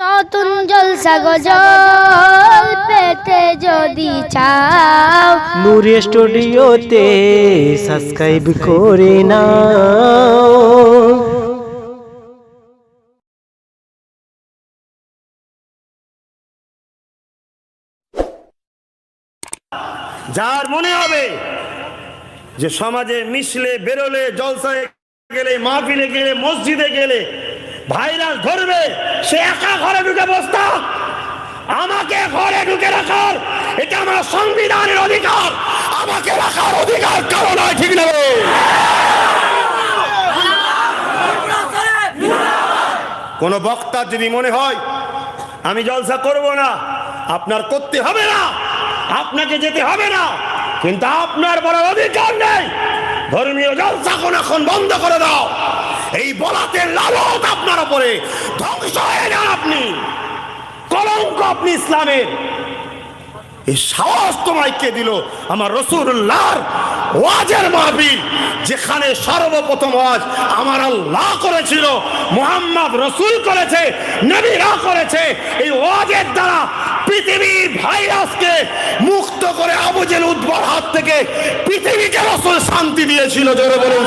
নতুন জলসা গজল পেতে যদি চাও। নূরে স্টুডিওতে সাবস্ক্রাইব করে নাও। যার মনে হবে যে সমাজে মিশলে বেরোলে জলসায় গেলে মাহফিলে গেলে মসজিদে গেলে ভাইরাস ধরবে। সে একা ঘরে ঢুকে বসতা। আমাকে ঘরে ঢুকে রাখার, এটা আমার সংবিধানের অধিকার। আমাকে রাখার অধিকার কারও নয় ঠিক নেবে কোন বক্তার যদি মনে হয়, আমি জলসা করব না, আপনার করতে হবে না, আপনাকে যেতে হবে না, কিন্তু আপনার বড় অধিকার নেই। ধর্মীয় জলসা কোন এখন বন্ধ করে দাও। এই বলাতে লালত আপনার উপরে। ধ্বংস হয়ে যান আপনি। কলঙ্ক আপনি ইসলামের। এই সাহস তোমায় কে দিল? আমার রসুল্লাহর ওয়াজের মাহবিল যেখানে সর্বপ্রথম ওয়াজ আমার আল্লাহ করেছিল, মোহাম্মদ রসুল করেছে, নবীরা করেছে। এই ওয়াজের দ্বারা পৃথিবীর ভাইরাসকে মুক্ত করে আবুজেল উদ্ভর হাত থেকে পৃথিবীকে রসুল শান্তি দিয়েছিল। জোরে বলুন।